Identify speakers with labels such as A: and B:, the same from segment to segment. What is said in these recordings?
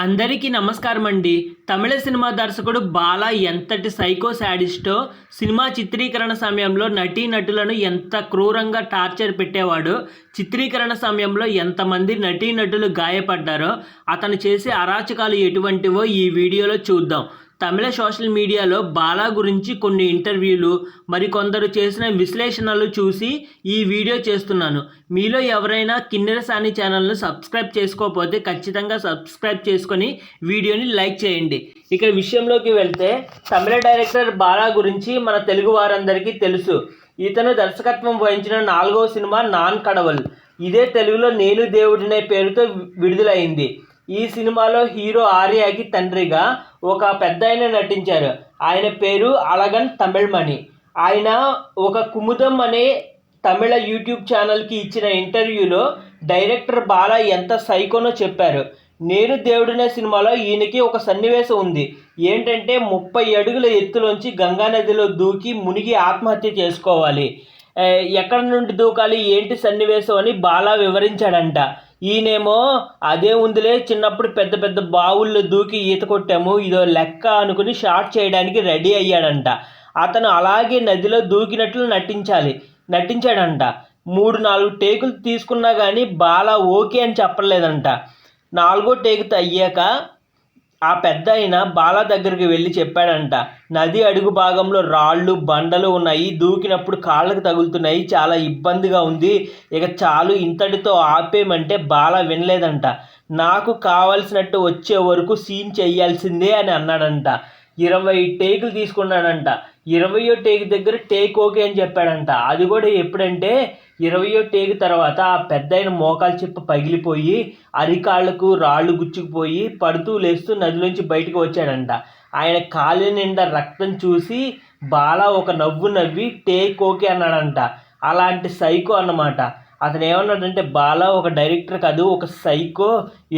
A: అందరికీ నమస్కారం అండి తమిళ సినిమా దర్శకుడు బాలా ఎంతటి సైకో శాడిస్టో సినిమా చిత్రీకరణ సమయంలో నటీనటులను ఎంత క్రూరంగా టార్చర్ పెట్టేవాడు చిత్రీకరణ సమయంలో ఎంతమంది నటీనటులు గాయపడ్డారో అతను చేసే అరాచకాలు ఎటువంటివో ఈ వీడియోలో చూద్దాం. తమిళ సోషల్ మీడియాలో బాలా గురించి కొన్ని ఇంటర్వ్యూలు మరికొందరు చేసిన విశ్లేషణలు చూసి ఈ వీడియో చేస్తున్నాను. మీలో ఎవరైనా కిన్నెర సాని ఛానల్ను సబ్స్క్రైబ్ చేసుకోకపోతే ఖచ్చితంగా సబ్స్క్రైబ్ చేసుకొని వీడియోని లైక్ చేయండి. ఇక విషయంలోకి వెళ్తే తమిళ డైరెక్టర్ బాలా గురించి మన తెలుగు వారందరికీ తెలుసు. ఇతను దర్శకత్వం వహించిన నాలుగవ సినిమా నాన్ కడవల్. ఇదే తెలుగులో నేను దేవుడినే పేరుతో విడుదలైంది. ఈ సినిమాలో హీరో ఆర్యాకి తండ్రిగా ఒక పెద్ద ఆయన నటించారు. ఆయన పేరు అలగన్ తమిళ్మణి. ఆయన ఒక కుముదం అనే తమిళ యూట్యూబ్ ఛానల్కి ఇచ్చిన ఇంటర్వ్యూలో డైరెక్టర్ బాల ఎంత సైకోనో చెప్పారు. నేను దేవుడనే సినిమాలో ఈయనకి ఒక సన్నివేశం ఉంది. ఏంటంటే ముప్పై అడుగుల ఎత్తులోంచి గంగా నదిలో దూకి మునిగి ఆత్మహత్య చేసుకోవాలి. ఎక్కడి నుండి దూకాలి? ఏంటి సన్నివేశం? అని బాలా వివరించాడంట. ఈయనేమో అదే ఉందిలే చిన్నప్పుడు పెద్ద పెద్ద బావుల్లో దూకి ఈత కొట్టాము ఇదో లెక్క అనుకుని షార్ట్ చేయడానికి రెడీ అయ్యాడంట. అతను అలాగే నదిలో దూకినట్లు నటించాలి నటించాడంట. మూడు నాలుగు టేకులు తీసుకున్నా కానీ బాల ఓకే అని చెప్పలేదంట. నాలుగో టేకు అయ్యాక ఆ పెద్ద ఆయన బాలా దగ్గరికి వెళ్ళి చెప్పాడంట నది అడుగు భాగంలో రాళ్ళు బండలు ఉన్నాయి దూకినప్పుడు కాళ్ళకు తగులుతున్నాయి చాలా ఇబ్బందిగా ఉంది ఇక చాలు ఇంతటితో ఆపేమంటే బాలా వినలేదంట. నాకు కావలసినట్టు వచ్చే వరకు సీన్ చేయాల్సిందే అని అన్నాడంట. ఇరవై టేకులు తీసుకున్నాడంట. ఇరవయో టేక్ దగ్గర టేక్ ఓకే అని చెప్పాడంట. అది కూడా ఎప్పుడంటే ఇరవయో టేక్ తర్వాత ఆ పెద్ద మోకాలు చెప్ప పగిలిపోయి అరికాళ్ళకు రాళ్ళు గుచ్చుకుపోయి పడుతూ లేస్తూ నదిలోంచి బయటకు వచ్చాడంట. ఆయన కాలి నిండా రక్తం చూసి బాలా ఒక నవ్వు నవ్వి టేక్ ఓకే అన్నాడంట. అలాంటి సైకో అన్నమాట. అతను ఏమన్నాడంటే బాలా ఒక డైరెక్టర్ కాదు ఒక సైకో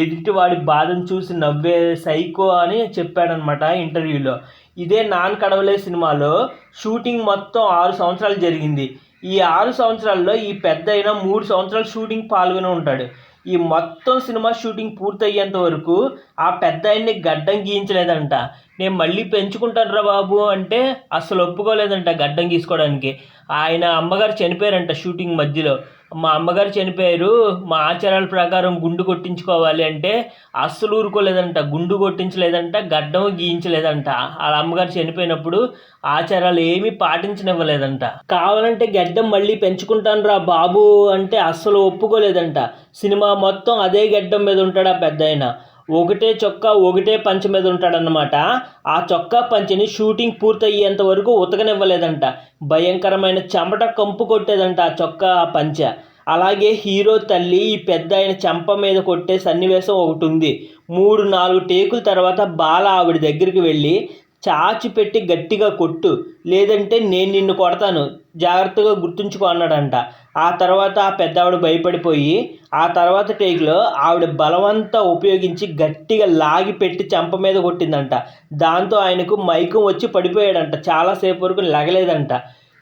A: ఎదుటివాడి బాధను చూసి నవ్వే సైకో అని చెప్పాడనమాట ఇంటర్వ్యూలో. ఇదే నాన్ కడవలే సినిమాలో షూటింగ్ మొత్తం ఆరు సంవత్సరాలు జరిగింది. ఈ ఆరు సంవత్సరాల్లో ఈ పెద్ద అయిన మూడు సంవత్సరాలు షూటింగ్ పాల్గొని ఉంటాడు. ఈ మొత్తం సినిమా షూటింగ్ పూర్తయ్యేంత వరకు ఆ పెద్ద ఆయన్ని గడ్డం గీయించలేదంట. నేను మళ్ళీ పెంచుకుంటాను రా బాబు అంటే అస్సలు ఒప్పుకోలేదంట గడ్డం గీసుకోవడానికి. ఆయన అమ్మగారు చనిపోయారంట షూటింగ్ మధ్యలో. మా అమ్మగారు చనిపోయారు. మా ఆచారాల ప్రకారం గుండు కొట్టించుకోవాలి అంటే అస్సలు ఊరుకోలేదంట. గుండు కొట్టించలేదంట గడ్డం గీయించలేదంట. వాళ్ళ అమ్మగారు చనిపోయినప్పుడు ఆచారాలు ఏమీ పాటించనివ్వలేదంట. కావాలంటే గడ్డం మళ్ళీ పెంచుకుంటాను రా బాబు అంటే అస్సలు ఒప్పుకోలేదంట. సినిమా మొత్తం అదే గడ్డం మీద ఉంటాడు ఆ పెద్ద ఒకటే చొక్కా ఒకటే పంచ మీద ఉంటాడనమాట ఆ చొక్కా పంచని షూటింగ్ పూర్తయ్యేంత వరకు ఉతకనివ్వలేదంట. భయంకరమైన చెమట కంపు కొట్టేదంట ఆ చొక్కా పంచ. అలాగే హీరో తల్లి ఈ పెద్ద ఆయన చెంప మీద కొట్టే సన్నివేశం ఒకటి ఉంది. మూడు నాలుగు టేకుల తర్వాత బాల ఆవిడ దగ్గరికి వెళ్ళి చాచి పెట్టి గట్టిగా కొట్టు. లేదంటే నేను నిన్ను కొడతాను. జాగ్రత్తగా గుర్తుంచుకో అన్నాడంట. ఆ తర్వాత ఆ పెద్దావిడ భయపడిపోయి ఆ తర్వాత టేక్లో ఆవిడ బలవంతా ఉపయోగించి గట్టిగా లాగి పెట్టి చెంప మీద కొట్టిందంట. దాంతో ఆయనకు మైకం వచ్చి పడిపోయాడంట. చాలాసేపు వరకు లగలేదంట.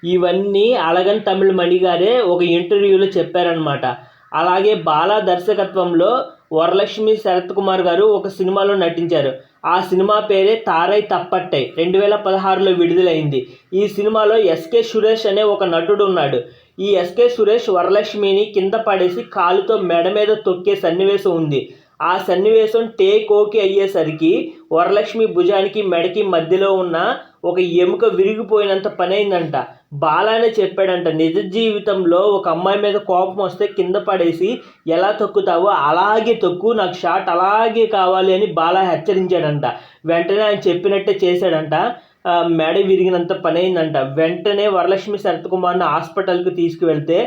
A: ఇవన్నీ అలగన్ తమిళ మణి గారే ఒక ఇంటర్వ్యూలో చెప్పారనమాట అలాగే బాలా దర్శకత్వంలో వరలక్ష్మి శరత్ కుమార్ గారు ఒక సినిమాలో నటించారు. ఆ సినిమా పేరే తారై తప్పట్టై. రెండు వేల పదహారులో విడుదలైంది. ఈ సినిమాలో ఎస్కే సురేష్ అనే ఒక నటుడు ఉన్నాడు. ఈ ఎస్కే సురేష్ వరలక్ష్మిని కింద పడేసి కాలుతో మెడ మీద తొక్కే సన్నివేశం ఉంది. ఆ సన్నివేశం టేక్ ఓకే అయ్యేసరికి వరలక్ష్మి భుజానికి మెడకి మధ్యలో ఉన్న ఒక ఎముక విరిగిపోయినంత పని అయిందంట బాలానే చెప్పాడంట నిజ జీవితంలో ఒక అమ్మాయి మీద కోపం వస్తే కింద పడేసి ఎలా తొక్కుతావో అలాగే తొక్కు నాకు షాట్ అలాగే కావాలి అని బాలా హెచ్చరించాడంట. వెంటనే ఆయన చెప్పినట్టే చేశాడంట. మెడ విరిగినంత పని అయిందంట వెంటనే వరలక్ష్మి శరత్కుమార్ని హాస్పిటల్కి తీసుకువెళ్తే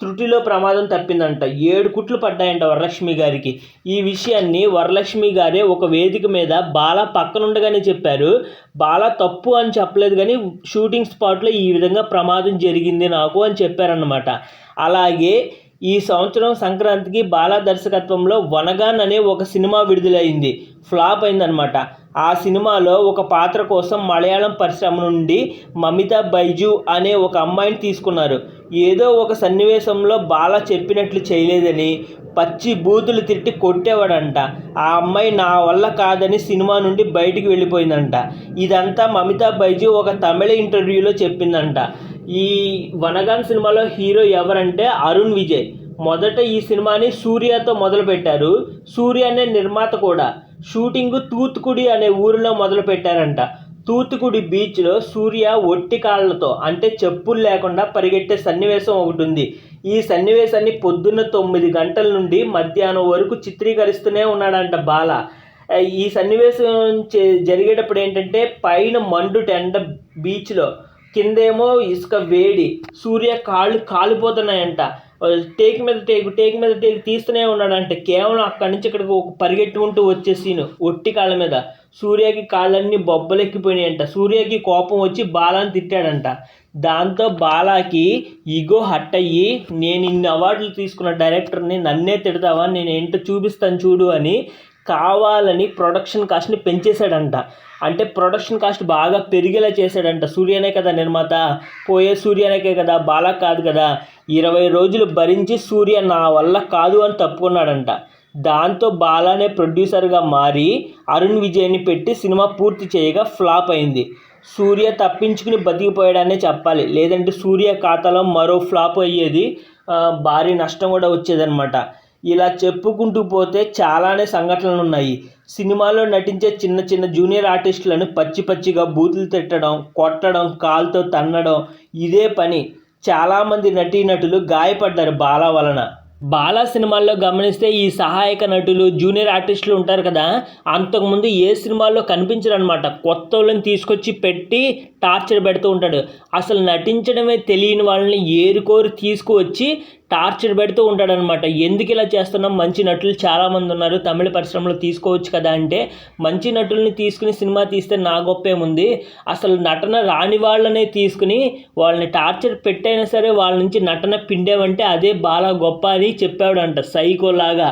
A: త్రుటిలో ప్రమాదం తప్పిందంట. ఏడు కుట్లు పడ్డాయంట వరలక్ష్మి గారికి. ఈ విషయాన్ని వరలక్ష్మి గారే ఒక వేదిక మీద బాల పక్కనుండగానే చెప్పారు. బాల తప్పు అని చెప్పలేదు కానీ షూటింగ్ స్పాట్లో ఈ విధంగా ప్రమాదం జరిగింది నాకు అని చెప్పారన్నమాట. అలాగే ఈ సంవత్సరం సంక్రాంతికి బాలా దర్శకత్వంలో వనగాన్ అనే ఒక సినిమా విడుదలైంది. ఫ్లాప్ అయిందనమాట ఆ సినిమాలో ఒక పాత్ర కోసం మలయాళం పరిశ్రమ నుండి మమితా బైజు అనే ఒక అమ్మాయిని తీసుకున్నారు. ఏదో ఒక సన్నివేశంలో బాల చెప్పినట్లు చేయలేదని పచ్చి బూతులు తిట్టి కొట్టేవాడంట. ఆ అమ్మాయి నా వల్ల కాదని సినిమా నుండి బయటికి వెళ్ళిపోయిందంట. ఇదంతా మమితా బైజు ఒక తమిళ ఇంటర్వ్యూలో చెప్పిందంట. ఈ వనగాన్ సినిమాలో హీరో ఎవరంటే అరుణ్ విజయ్. మొదట ఈ సినిమాని సూర్యతో మొదలుపెట్టారు. సూర్య అనే నిర్మాత కూడా. షూటింగ్ తూత్తుకుడి అనే ఊరిలో మొదలు పెట్టారంట తూత్తుకుడి బీచ్లో సూర్య ఒట్టి కాళ్ళతో అంటే చెప్పులు లేకుండా పరిగెట్టే సన్నివేశం ఒకటి ఉంది. ఈ సన్నివేశాన్ని పొద్దున్న తొమ్మిది గంటల నుండి మధ్యాహ్నం వరకు చిత్రీకరిస్తూనే ఉన్నాడంట బాల. ఈ సన్నివేశం జరిగేటప్పుడు ఏంటంటే పైన మండు టెండ బీచ్లో కిందేమో ఇసుక వేడి సూర్య కాళ్ళు కాలిపోతున్నాయంట. టేక్ మీద టేక్ టేక్ మీద టేక్ తీస్తూనే ఉన్నాడంటే కేవలం అక్కడి నుంచి ఇక్కడికి ఒక పరిగెట్టుకుంటూ వచ్చే సీను ఒట్టి కాళ్ళ మీద. సూర్యకి కాళ్ళన్నీ బొబ్బలెక్కిపోయినాయంట. సూర్యకి కోపం వచ్చి బాలాని తిట్టాడంట. దాంతో బాలాకి ఈగో హట్ అయ్యి నేను ఇన్ని అవార్డులు తీసుకున్న డైరెక్టర్ని నన్నే తిడతావా నేను ఏంటో చూపిస్తాను చూడు అని కావాలని ప్రొడక్షన్ కాస్ట్ని పెంచేశాడంట. అంటే ప్రొడక్షన్ కాస్ట్ బాగా పెరిగేలా చేశాడంట. సూర్యనే కదా నిర్మాత. పోయే సూర్యనకే కదా. బాలా కాదు కదా. ఇరవై రోజులు భరించి సూర్య నా వల్ల కాదు అని తప్పుకున్నాడంట. దాంతో బాలానే ప్రొడ్యూసర్గా మారి అరుణ్ విజయ్ని పెట్టి సినిమా పూర్తి చేయగా ఫ్లాప్ అయింది. సూర్య తప్పించుకుని బతికిపోయాడనే చెప్పాలి. లేదంటే సూర్య ఖాతాలో మరో ఫ్లాప్ అయ్యేది భారీ నష్టం కూడా వచ్చేదన్నమాట. ఇలా చెప్పుకుంటూ పోతే చాలానే సంఘటనలు ఉన్నాయి సినిమాలో నటించే చిన్న చిన్న జూనియర్ ఆర్టిస్టులను పచ్చి పచ్చిగా బూతులు తిట్టడం కొట్టడం కాలుతో తన్నడం ఇదే పని. చాలామంది నటీనటులు గాయపడ్డారు బాల వలన. బాలా సినిమాల్లో గమనిస్తే ఈ సహాయక నటులు జూనియర్ ఆర్టిస్టులు ఉంటారు కదా అంతకుముందు ఏ సినిమాల్లో కనిపించరు అనమాట కొత్త వాళ్ళని తీసుకొచ్చి పెట్టి టార్చర్ పెడుతూ ఉంటాడు. అసలు నటించడమే తెలియని వాళ్ళని ఏరుకోరు తీసుకువచ్చి టార్చర్ పెడుతూ ఉంటాడనమాట. ఎందుకు ఇలా చేస్తున్నాం? మంచి నటులు చాలామంది ఉన్నారు. తమిళ పరిశ్రమలో తీసుకోవచ్చు కదా అంటే మంచి నటుల్ని తీసుకుని సినిమా తీస్తే నా గొప్పేముంది అసలు నటన రాని వాళ్ళనే తీసుకుని వాళ్ళని టార్చర్ పెట్టైనా సరే వాళ్ళ నుంచి నటన పిండేవంటే అదే బాగా గొప్ప అని చెప్పాడంట సైకోలాగా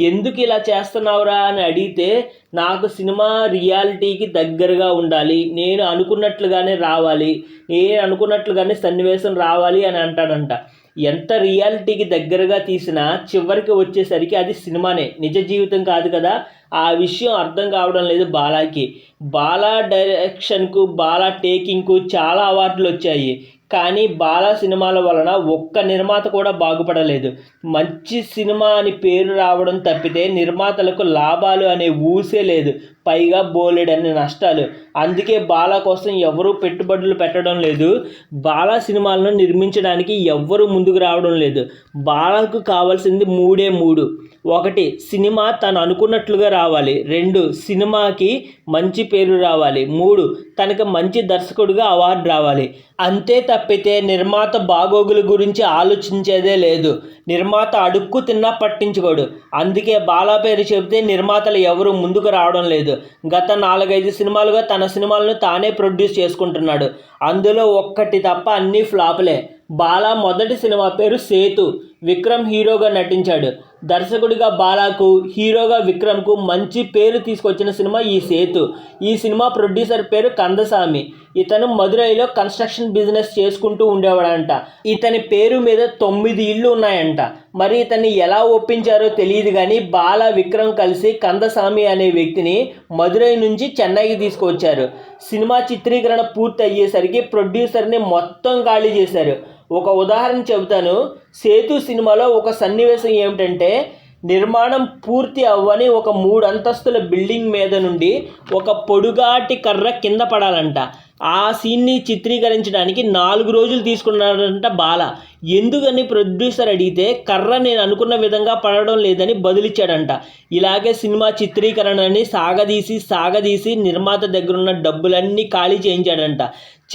A: ఎందుకు ఇలా చేస్తున్నావురా అని అడిగితే నాకు సినిమా రియాలిటీకి దగ్గరగా ఉండాలి. నేను అనుకున్నట్లుగానే రావాలి. నేను అనుకున్నట్లుగానే సన్నివేశం రావాలి అని అంటాడంట. ఎంత రియాలిటీకి దగ్గరగా తీసినా చివరికి వచ్చేసరికి అది సినిమానే. నిజ జీవితం కాదు కదా. ఆ విషయం అర్థం కావడం లేదు బాలాకి. బాలా డైరెక్షన్కు బాలా టేకింగ్కు చాలా అవార్డులు వచ్చాయి. కానీ బాలా సినిమాల వలన ఒక్క నిర్మాత కూడా బాగుపడలేదు. మంచి సినిమా అని పేరు రావడం తప్పితే నిర్మాతలకు లాభాలు అనే ఊసే లేదు. పైగా బోలెడన్ని నష్టాలు. అందుకే బాలా కోసం ఎవరూ పెట్టుబడులు పెట్టడం లేదు. బాలా సినిమాలను నిర్మించడానికి ఎవ్వరూ ముందుకు రావడం లేదు. బాలాకు కావాల్సింది మూడే మూడు. ఒకటి సినిమా తను అనుకున్నట్లుగా రావాలి. రెండు సినిమాకి మంచి పేరు రావాలి. మూడు తనకు మంచి దర్శకుడిగా అవార్డు రావాలి. అంతే తప్పితే నిర్మాత బాగోగుల గురించి ఆలోచించేదే లేదు. నిర్మాత అడుక్కు తిన్నా పట్టించుకోడు. అందుకే బాలా పేరు చెబితే నిర్మాతలు ఎవరు ముందుకు రావడం లేదు. గత నాలుగైదు సినిమాలుగా తన తన సినిమాలను తానే ప్రొడ్యూస్ చేసుకుంటున్నాడు. అందులో ఒక్కటి తప్ప అన్నీ ఫ్లాపులే. బాలా మొదటి సినిమా పేరు సేతు. విక్రమ్ హీరోగా నటించాడు. దర్శకుడిగా బాలాకు హీరోగా విక్రమ్కు మంచి పేరు తీసుకొచ్చిన సినిమా ఈ సేతు. ఈ సినిమా ప్రొడ్యూసర్ పేరు కందసామి. ఇతను మదురైలో కన్స్ట్రక్షన్ బిజినెస్ చేసుకుంటూ ఉండేవాడంట. ఇతని పేరు మీద తొమ్మిది ఇళ్ళు ఉన్నాయంట. మరి ఇతన్ని ఎలా ఒప్పించారో తెలియదు కానీ బాల విక్రమ్ కలిసి కందసామి అనే వ్యక్తిని మదురై నుంచి చెన్నైకి తీసుకొచ్చారు సినిమా చిత్రీకరణ పూర్తి అయ్యేసరికి ప్రొడ్యూసర్ని మొత్తం ఖాళీ చేశారు. ఒక ఉదాహరణ చెబుతాను. సేతు సినిమాలో ఒక సన్నివేశం ఏమిటంటే నిర్మాణం పూర్తి అవ్వని ఒక మూడు అంతస్తుల బిల్డింగ్ మీద నుండి ఒక పొడుగాటి కర్ర కింద పడాలంట. ఆ సీన్ని చిత్రీకరించడానికి నాలుగు రోజులు తీసుకున్నాడంట బాల. ఎందుకని ప్రొడ్యూసర్ అడిగితే కర్ర నేను అనుకున్న విధంగా పడడం లేదని బదులిచ్చాడంట. ఇలాగే సినిమా చిత్రీకరణని సాగదీసి సాగదీసి నిర్మాత దగ్గరున్న డబ్బులన్నీ ఖాళీ చేయించాడంట.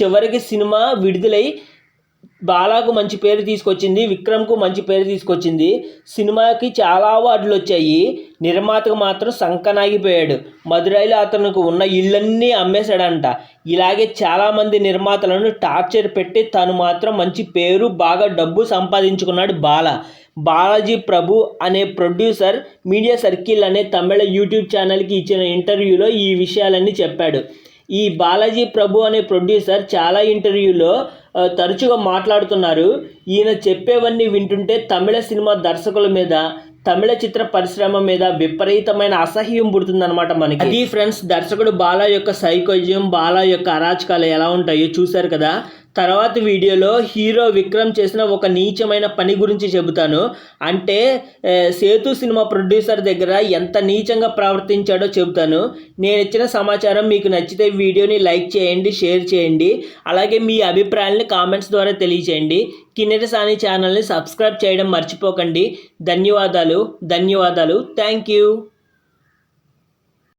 A: చివరికి సినిమా విడుదలై బాలాకు మంచి పేరు తీసుకొచ్చింది విక్రమ్కు మంచి పేరు తీసుకొచ్చింది. సినిమాకి చాలా అవార్డులు వచ్చాయి. నిర్మాతకు మాత్రం సంకనాగిపోయాడు. మదురైలో అతనికి ఉన్న ఇళ్ళన్నీ అమ్మేశాడంట. ఇలాగే చాలామంది నిర్మాతలను టార్చర్ పెట్టి తను మాత్రం మంచి పేరు బాగా డబ్బు సంపాదించుకున్నాడు బాల. బాలాజీ ప్రభు అనే ప్రొడ్యూసర్ మీడియా సర్కిల్ అనే తమిళ యూట్యూబ్ ఛానల్కి ఇచ్చిన ఇంటర్వ్యూలో ఈ విషయాలన్నీ చెప్పాడు. ఈ బాలాజీ ప్రభు అనే ప్రొడ్యూసర్ చాలా ఇంటర్వ్యూలో తరచుగా మాట్లాడుతున్నారు. ఈయన చెప్పేవన్నీ వింటుంటే తమిళ సినిమా దర్శకుల మీద తమిళ చిత్ర పరిశ్రమ మీద విపరీతమైన అసహ్యం పుడుతుందన్నమాట మనకి. అది ఫ్రెండ్స్ దర్శకుడు బాలా యొక్క సైకోజ్యం బాలా యొక్క అరాచకాలు ఎలా ఉంటాయో చూశారు కదా? తర్వాత వీడియోలో హీరో విక్రమ్ చేసిన ఒక నీచమైన పని గురించి చెబుతాను. అంటే సేతు సినిమా ప్రొడ్యూసర్ దగ్గర ఎంత నీచంగా ప్రవర్తించాడో చెబుతాను. నేను ఇచ్చిన సమాచారం మీకు నచ్చితే వీడియోని లైక్ చేయండి షేర్ చేయండి. అలాగే మీ అభిప్రాయాలని కామెంట్స్ ద్వారా తెలియచేయండి. కిన్నెర సాని ఛానల్ని సబ్స్క్రైబ్ చేయడం మర్చిపోకండి. ధన్యవాదాలు ధన్యవాదాలు. Thank you.